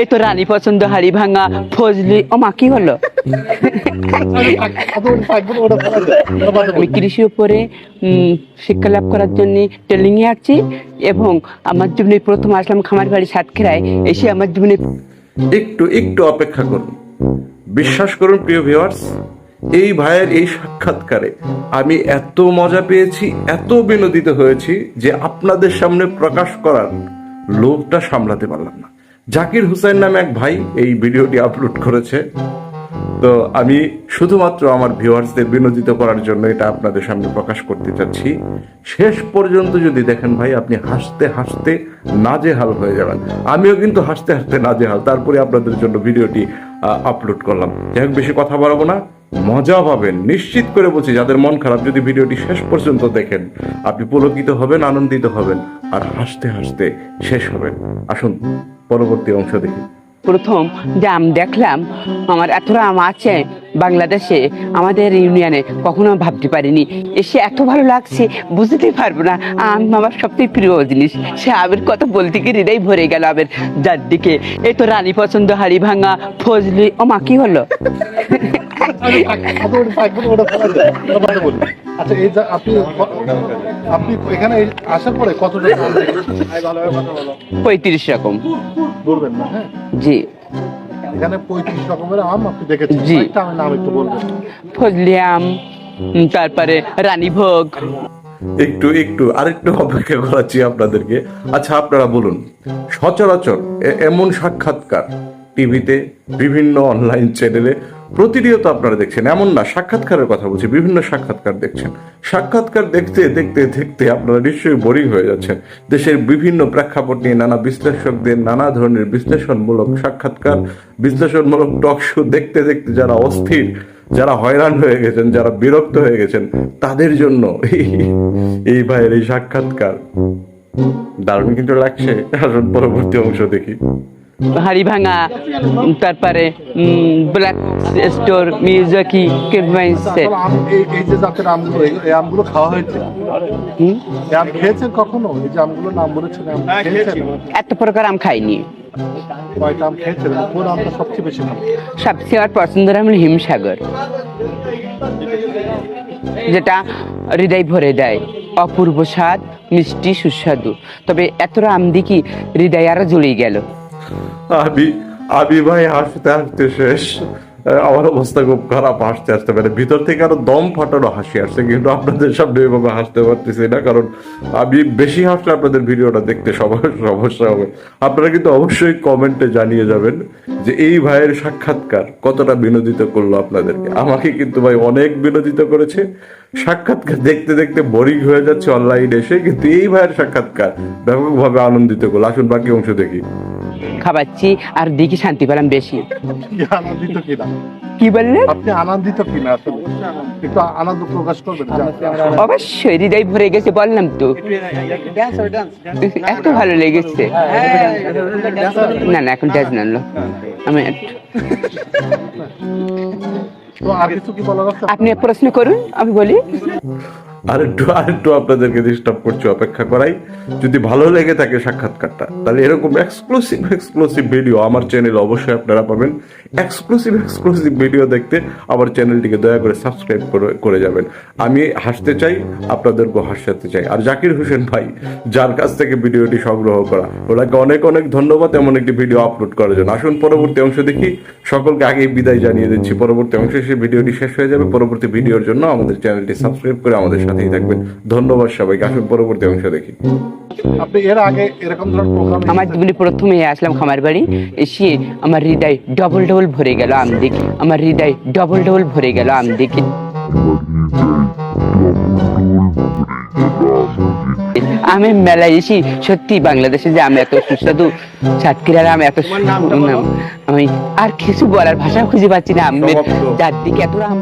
এই তো রানী পছন্দ হাড়ি ভাঙা, ফজলি। ও মা, কি হলো? আমি কৃষি উপরে শিক্ষা লাভ করার জন্য ট্রেনিং এ আসছি এবং আমার জীবনে প্রথম আসলাম খামার বাড়ি সাতক্ষীরায়। এসে আমার জীবনে একটু একটু অপেক্ষা করুন। বিশ্বাস করুন, প্রিয় ভিউয়ার্স এই ভাইয়ের এই সাক্ষাৎকারে আমি এত মজা পেয়েছি, এত বিনোদিত হয়েছি যে আপনাদের সামনে প্রকাশ করার লোভটা সামলাতে পারলাম না। জাকির হুসাইন নামে এক ভাই এই ভিডিওটি আপলোড করেছে। তো আমি শুধুমাত্র আমার ভিউয়ার্সদের বিনোদিত করার জন্য এটা আপনাদের সামনে প্রকাশ করতে চাচ্ছি। শেষ পর্যন্ত যদি দেখেন ভাই, আপনি হাসতে হাসতে নাজেহাল হয়ে যাবেন। আমিও কিন্তু হাসতে হাসতে নাজেহাল। তারপরে আপনাদের জন্য ভিডিওটি আপলোড করলাম। যাই হোক, বেশি কথা বাড়াবো না। মজা পাবেন। নিশ্চিত করে বলছি, যাদের মন খারাপ, যদি ভিডিওটি শেষ পর্যন্ত দেখেন, আপনি পুলকিত হবেন, আনন্দিত হবেন, আর হাসতে হাসতে শেষ হবেন। আসুন। পরবর্তী অংশ দেখি। প্রথম যে আম দেখলাম আমার এতটা আম আছে বাংলাদেশে আমাদের ইউনিয়নে কখনো ভাবতে পারিনি। এসে এত ভালো লাগছে বুঝতে পারব না আম আমার সবথেকে প্রিয় জিনিস। সে আমের কথা বলতে গিয়ে হৃদয় ভরে গেল আমের যার দিকে এই তো রানী পছন্দ হাড়ি ভাঙা ফজলি ও মা কি হলো? আচ্ছা এই যে আপনি আপনি এখানে আসার পরে কতটা পঁয়ত্রিশ রকম। বলবেন না? হ্যাঁ। জি। এখানে পঁয়ত্রিশ রকমের আম আপনি দেখেছেন। জি। একটা আমের নাম একটু বলবেন। ফজলি আম তারপরে রানীভোগ একটু একটু আরেকটু অপেক্ষা করাচ্ছি আপনাদেরকে। আচ্ছা আপনারা বলুন সচরাচর এমন সাক্ষাৎকার টিভিতে বিভিন্ন অনলাইন চ্যানেলে প্রতিনিয়ত আপনারা দেখছেন, এমন না, সাক্ষাৎকারের কথা বলছি, বিভিন্ন সাক্ষাৎকার দেখছেন। সাক্ষাৎকার দেখতে দেখতে দেখতে আপনারা নিশ্চয়ই বোরিং হয়ে যাচ্ছেন। দেশের বিভিন্ন প্রেক্ষাপট নিয়ে নানা বিশ্লেষকদের নানা ধরনের বিশ্লেষণমূলক সাক্ষাৎকার, বিশ্লেষণমূলক টক শো দেখতে দেখতে যারা অস্থির, যারা হয়রান হয়ে গেছেন, যারা বিরক্ত হয়ে গেছেন, তাদের জন্য এই- ভাইয়ের এই সাক্ষাৎকার। দারুণ কিন্তু লাগছে, আসুন পরবর্তী অংশ দেখি। হাড়ি ভাঙা তারপরে ব্ল্যাক স্টোর মিউজাকি এই যে জাতের আমগুলো এই- আমগুলো খাওয়া হয়েছে? আম খেয়েছেন কখনো? এই যে আমগুলো নাম বলেছেন আম খেয়েছেন? এত প্রকার আম খাইনি। কয়টা আম খেয়েছেন? কোন আমটা সবচেয়ে বেশি সবচেয়ে আমার পছন্দের আম হলো হিমসাগর যেটা হৃদয় ভরে দেয়। অপূর্ব স্বাদ মিষ্টি সুস্বাদু। তবে এতটা আম দেখি হৃদয় আরও জ্বলে গেল। আমি আমি ভাই হাসতে হাসতে শেষ। আমার অবস্থা খুব খারাপ, হাসতে ভিতর থেকে আরও দম ফাটানো হাসি আসছে, কিন্তু আপনাদের সামনে এভাবে হাসতে পারতেছি না, কারণ আমি বেশি হাসলে আপনাদের ভিডিওটা দেখতে সমস্যা হবে। আপনারা কিন্তু অবশ্যই কমেন্টে জানিয়ে যাবেন যে এই ভাইয়ের সাক্ষাৎকার কতটা বিনোদিত করল আপনাদেরকে। আমাকে কিন্তু ভাই অনেক বিনোদিত করেছে। সাক্ষাৎকার দেখতে দেখতে বোরিং হয়ে যাচ্ছে অনলাইনে এসে, কিন্তু এই ভাইয়ের সাক্ষাৎকার ব্যাপকভাবে আনন্দিত করল। আসুন বাকি অংশ দেখি। খাবাচ্ছি আর দেখি শান্তি পেলাম বেশি। কি আনন্দিত কিনা? কি বললেন? আপনি আনন্দিত কিনা আসলে? একটু আনন্দ প্রকাশ করবেন অবশ্যই হৃদয় ভরে গেছে বললাম তো। এত ভালো লেগেছে। না না এখন ডাজ না আমি আর কিছু কি বলার আছে আপনি প্রশ্ন করুন আমি বলি। আর একটু আর একটু আপনাদেরকে ডিস্টার্ব করছি অপেক্ষা করাই। যদি ভালো লেগে থাকে সাক্ষাৎকারটা তাহলে এরকম এক্সক্লুসিভ এক্সক্লুসিভ ভিডিও আমার চ্যানেলে অবশ্যই আপনারা পাবেন। এক্সক্লুসিভ এক্সক্লুসিভ ভিডিও দেখতে আমার চ্যানেলটিকে দয়া করে সাবস্ক্রাইব করে যাবেন। আমি হাসতে চাই আপনাদেরকেও হাসাতে চাই। আর জাকির হোসেন ভাই যার কাছ থেকে ভিডিওটি সংগ্রহ করা ওনাকে অনেক অনেক ধন্যবাদ এমন একটি ভিডিও আপলোড করার জন্য। আসুন পরবর্তী অংশ দেখি। সকলকে আগেই বিদায় জানিয়ে দিচ্ছি। পরবর্তী অংশে সেই ভিডিওটি শেষ হয়ে যাবে। পরবর্তী ভিডিওর জন্য আমাদের চ্যানেলটি সাবস্ক্রাইব করে আমাদের সাথেই থাকবেন। ধন্যবাদ সবাইকে আসুন পরবর্তী অংশ দেখি। আপনি এর আগে এরকম ধরনের প্রোগ্রাম আমার জীবনে প্রথমে আসলাম খামার বাড়ি এসে আমার হৃদয় ডবল ডবল ভরে গেল আম দেখি আমার হৃদয় ডবল ডবল ভরে গেল আম দেখি আমি মেলায় এসি সত্যি বাংলাদেশে যে আমি এত সুস্বাদু সাতক্ষীরার আমি এত আমি আর কিছু বলার ভাষা খুঁজে পাচ্ছি না আমের সমাপ্ত। যার দিকে এত আম